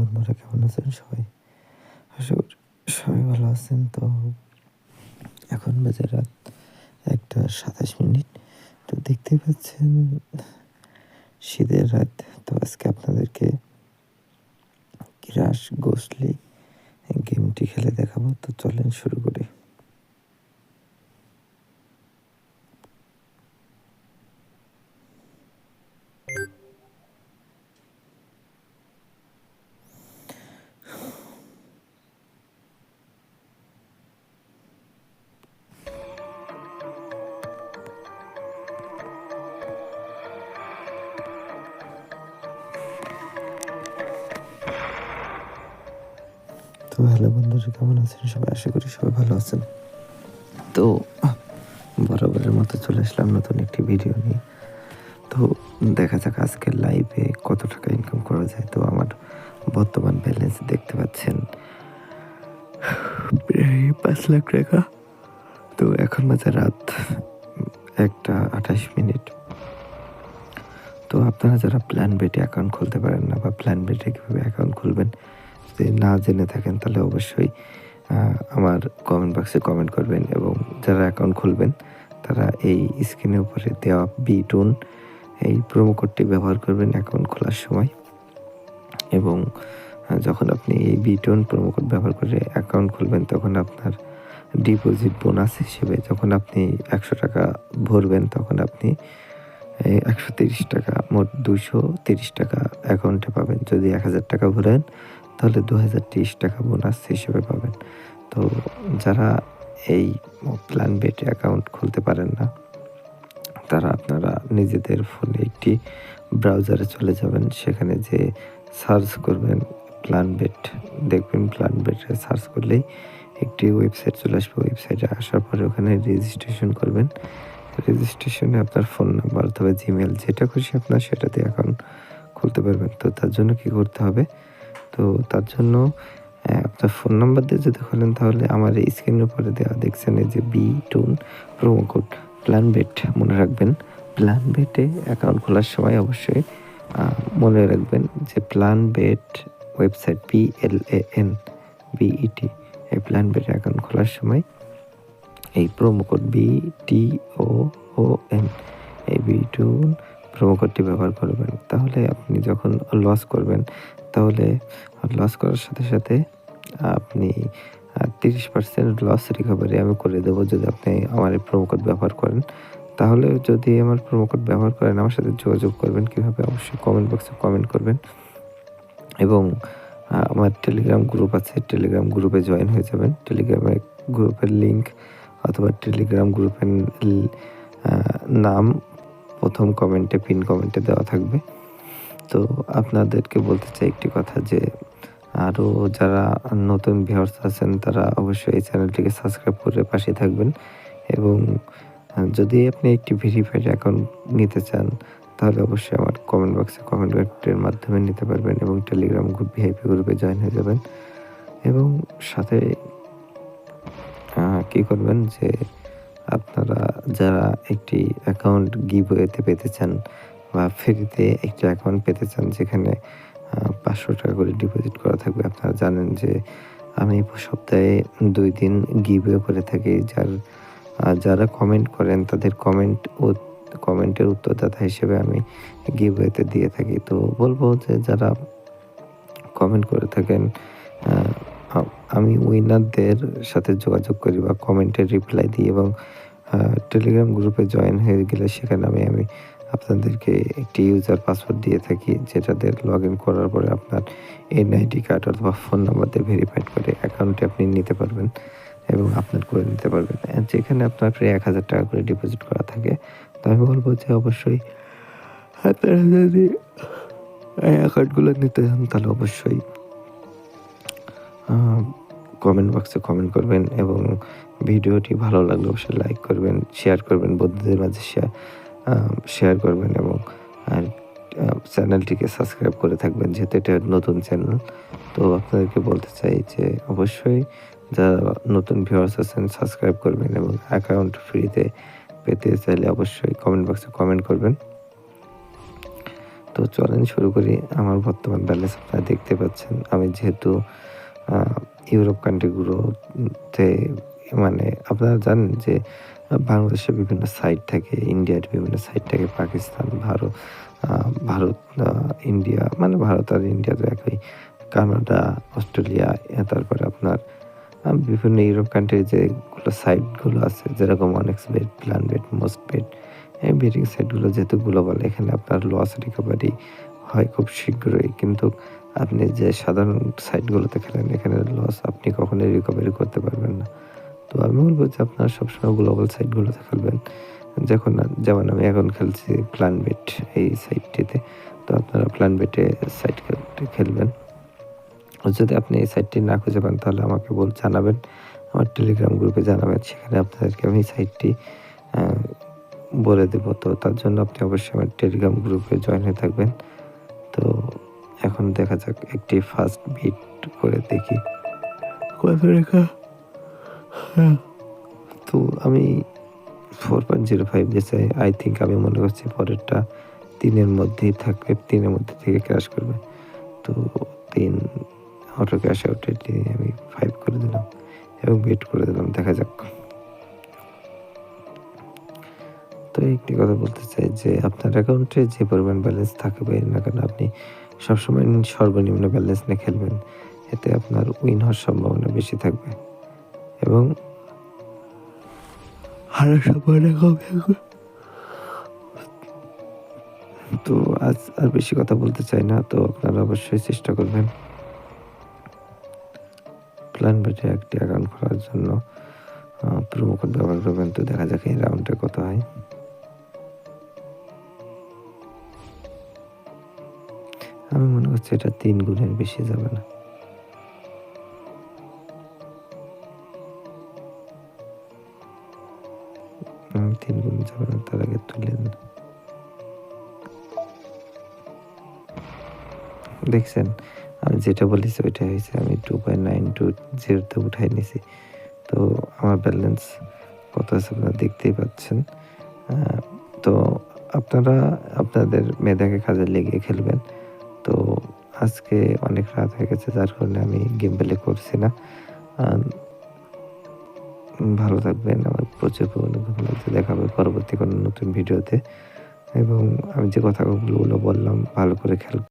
বন্ধুরা কেমন আছেন সবাই? আশা করি সবাই ভালো আছেন। তো এখন বাজে রাত একটা সাতাশ মিনিট। তো দেখতে পাচ্ছেন, শীতের রাত। তো আজকে আপনাদেরকে ক্রাশ, গোসলি, গেমটি খেলে দেখাবো। তো চলেন শুরু করি। হ্যালো বন্ধুরা, কেমন আছেন? সবাই আশা করি সবাই ভালো আছেন। তো, বরাবরের মতো চলে আসলাম নতুন একটি ভিডিও নিয়ে। তো, দেখা যাক আজকের লাইভে কত টাকা ইনকাম করা যায়। তো, আমার বর্তমান ব্যালেন্স দেখতে পাচ্ছেন, প্রায় পাঁচ লাখ টাকা। তো, এখন বাজে রাত একটা আঠাশ মিনিট। তো, আপনারা যারা প্ল্যান বেটে অ্যাকাউন্ট খুলতে পারেন না বা প্ল্যান বেটে কীভাবে অ্যাকাউন্ট খুলবেন যদি না জেনে থাকেন, তাহলে অবশ্যই আমার কমেন্ট বক্সে কমেন্ট করবেন এবং যারা অ্যাকাউন্ট খুলবেন, তারা এই স্ক্রিনের উপরে দেওয়া বি টুন এই প্রোমো কোডটি ব্যবহার করবেন অ্যাকাউন্ট খোলার সময়। এবং যখন আপনি এই বি টোন প্রোমো কোড ব্যবহার করে অ্যাকাউন্ট খুলবেন, তখন আপনার ডিপোজিট বোনাস হিসেবে যখন আপনি একশো টাকা ভরবেন, তখন আপনি একশো তিরিশ টাকা মোট দুশো তিরিশ টাকা অ্যাকাউন্টে পাবেন। যদি এক হাজার টাকা ভরেন তাহলে দু হাজার তিরিশ টাকা বোনাস হিসেবে পাবেন। তো যারা এই প্ল্যান বেট অ্যাকাউন্ট খুলতে পারেন না, তারা আপনারা নিজেদের ফোনে একটি ব্রাউজারে চলে যাবেন। সেখানে যে সার্চ করবেন প্ল্যান বেট দেখবেন প্ল্যান বেটে সার্চ করলেই একটি ওয়েবসাইট চলে আসবে। ওয়েবসাইটে আসার পরে ওখানে রেজিস্ট্রেশন করবেন। রেজিস্ট্রেশনে আপনার ফোন নাম্বার অথবা জিমেল যেটা খুশি আপনার সেটাতে অ্যাকাউন্ট খুলতে পারবেন। তো তার জন্য কি করতে হবে? তো তার জন্য আপনার ফোন নাম্বার দিয়ে যদি খোলেন তাহলে আমার এই স্ক্রিনের উপরে দেওয়া দেখছেন এই যে B toon promo code plan bet মনে রাখবেন। প্ল্যান বেটে অ্যাকাউন্ট খোলার সময় অবশ্যই মনে রাখবেন যে Plan Bet website P L A N B E T এই প্ল্যান বেট অ্যাকাউন্ট খোলার সময় এই promo code B T O O N এই বি টুন প্রোমো কোডটি ব্যবহার করবেন। তাহলে আপনি যখন লস করবেন তাহলে লস করার সাথে সাথে আপনি তিরিশ পার্সেন্ট লস রিকভারি আমি করে দেবো যদি আপনি আমার এই প্রোমো কোড ব্যবহার করেন। তাহলে যদি আমার প্রোমো কোড ব্যবহার করেন, আমার সাথে যোগাযোগ করবেন কীভাবে অবশ্যই কমেন্ট বক্সে কমেন্ট করবেন। এবং আমার টেলিগ্রাম গ্রুপ আছে টেলিগ্রাম গ্রুপে জয়েন হয়ে যাবেন। টেলিগ্রামের গ্রুপের লিঙ্ক অথবা টেলিগ্রাম গ্রুপের নাম প্রথম কমেন্টে পিন কমেন্টে দেওয়া থাকবে। তো আপনাদেরকে বলতে চাই একটি কথা যে, আরও যারা নতুন ভিউয়ার্স আছেন, তারা অবশ্যই এই চ্যানেলটিকে সাবস্ক্রাইব করে পাশে থাকবেন। এবং যদি আপনি একটি ভেরিফাইড অ্যাকাউন্ট নিতে চান, তাহলে অবশ্যই আমার কমেন্ট বক্সে কমেন্টের মাধ্যমে নিতে পারবেন এবং টেলিগ্রাম গ্রুপ ভিআইপি গ্রুপে জয়েন হয়ে যাবেন। এবং সাথে কী করবেন যে, আপনারা যারা একটি অ্যাকাউন্ট গিভওয়েতে পেতে চান বা ফ্রিতে একটি অ্যাকাউন্ট পেতে চান যেখানে পাঁচশো টাকা করে ডিপোজিট করা থাকবে। আপনারা জানেন যে আমি সপ্তাহে দুই দিন গিভওয়ে করে থাকি। যার যারা কমেন্ট করেন তাদের কমেন্ট ও কমেন্টের উত্তরদাতা হিসেবে আমি গিভওয়েতে দিয়ে থাকি। তো বলব যে যারা কমেন্ট করে থাকেন আমি উইনারদের সাথে যোগাযোগ করি বা কমেন্টের রিপ্লাই দিই এবং টেলিগ্রাম গ্রুপে জয়েন হয়ে গেলে সেখানে আমি আমি আপনাদেরকে একটি ইউজার পাসওয়ার্ড দিয়ে থাকি, যেটাতে লগ ইন করার পরে আপনার এনআইডি কার্ড অথবা ফোন নাম্বার দিয়ে ভেরিফাইড করে অ্যাকাউন্টে আপনি নিতে পারবেন এবং আপনার করে নিতে পারবেন। যেখানে আপনার প্রায় এক হাজার টাকা করে ডিপোজিট করা থাকে, তো আমি বলব যে অবশ্যই আপনারা যদি এই অ্যাকাউন্টগুলো নিতে চান, তাহলে অবশ্যই কমেন্ট বক্সে কমেন্ট করবেন এবং ভিডিওটি ভালো লাগলে অবশ্যই লাইক করবেন শেয়ার করবেন, বন্ধুদের মাঝে শেয়ার শেয়ার করবেন এবং আর চ্যানেলটিকে সাবস্ক্রাইব করে থাকবেন, যেহেতু এটা নতুন চ্যানেল তো আপনাদেরকে বলতে চাই যে অবশ্যই যারা নতুন ভিউয়ার্স আছেন সাবস্ক্রাইব করবেন এবং অ্যাকাউন্ট ফ্রিতে পেতে চাইলে অবশ্যই কমেন্ট বক্সে কমেন্ট করবেন। তো চলেন শুরু করি আমার বর্তমান ব্যালেন্স আপনারা দেখতে পাচ্ছেন, আমি যেহেতু ইউরোপ কান্ট্রিগুলোতে মানে আপনারা জানেন যে বাংলাদেশের বিভিন্ন সাইট থাকে ইন্ডিয়ার বিভিন্ন সাইট থাকে পাকিস্তান ভারত ভারত ইন্ডিয়া মানে ভারত আর ইন্ডিয়া তো একই কানাডা অস্ট্রেলিয়া তারপরে আপনার বিভিন্ন ইউরোপ কান্ট্রির যেগুলো সাইটগুলো আছে, যেরকম One X Bet Plan Bet Most Bet এই বেডিং সাইটগুলো যেহেতু গ্লোবাল এখানে আপনার লস রিকভারি হয় খুব শীঘ্রই, কিন্তু আপনি যে সাধারণ সাইটগুলোতে খেলেন, এখানে লস আপনি কখনোই রিকভারি করতে পারবেন না। তো আমি বলব যে আপনারা সবসময় গ্লোবাল সাইটগুলোতে খেলবেন যখন যেমন আমি এখন খেলছি প্ল্যান বেট এই সাইটটিতে তো আপনারা প্ল্যান বেটে সাইট খেলবেন। যদি আপনি এই সাইটটি না খুঁজে পান, তাহলে আমাকে বল জানাবেন। আমার টেলিগ্রাম গ্রুপে জানাবেন, সেখানে আপনাদেরকে আমি সাইটটি বলে দেব। তো তার জন্য আপনি অবশ্যই আমার টেলিগ্রাম গ্রুপে জয়েন হয়ে থাকবেন। তো এখন দেখা যাক একটি ফার্স্ট বিট করে দেখি। কত রেখা তো আমি ফোর পয়েন্ট জিরো ফাইভ দিয়ে চাই। আই থিঙ্ক আমি মনে করছি পরেরটা তিনের মধ্যেই থাকবে, তিনের মধ্যে থেকে ক্র্যাশ করবে। তো তিন অটো ক্র্যাশ আউটে আমি ফাইভ করে দিলাম এবং বেট করে দিলাম, দেখা যাক। তো একটি কথা বলতে চাই যে, আপনার অ্যাকাউন্টে যে পরিমাণ ব্যালেন্স থাকবে, না কেন আপনি সবসময় সর্বনিম্ন ব্যালেন্স নিয়ে খেলবেন, এতে আপনার উইন হওয়ার সম্ভাবনা বেশি থাকবে। এবং কম থাকবে তো আজ আর বেশি কথা বলতে চাই না, তো আপনারা অবশ্যই চেষ্টা করবেন প্ল্যান বেটে একটি অ্যাকাউন্ট খোলার জন্য প্রোমো কোড ব্যবহার করবেন। তো দেখা যাক এই রাউন্ডে কত হয়। আমি মনে করছি এটা তিন গুণের বেশি যাবে না। আমি তিন গুণ যাবে না তার আগে তুলে দেখছেন, আমি যেটা বলেছি ওইটা হয়েছে, আমি টু পয়েন্ট নাইন টু জিরোতে উঠাই নিছি। তো আমার ব্যালেন্স কত আছে আপনারা দেখতেই পাচ্ছেন। তো আপনারা আপনাদের মেধাকে কাজে লেগে খেলবেন। তো আজকে অনেক রাত হয়ে গেছে, যার কারণে আমি গেম প্লে করছি না। ভালো থাকবেন, আমার প্রচুর পরিমাণে ভালো লাগছে। দেখা হবে পরবর্তী কোনো নতুন ভিডিওতে। এবং আমি যে কথাগুলো বললাম, ভালো করে খেয়াল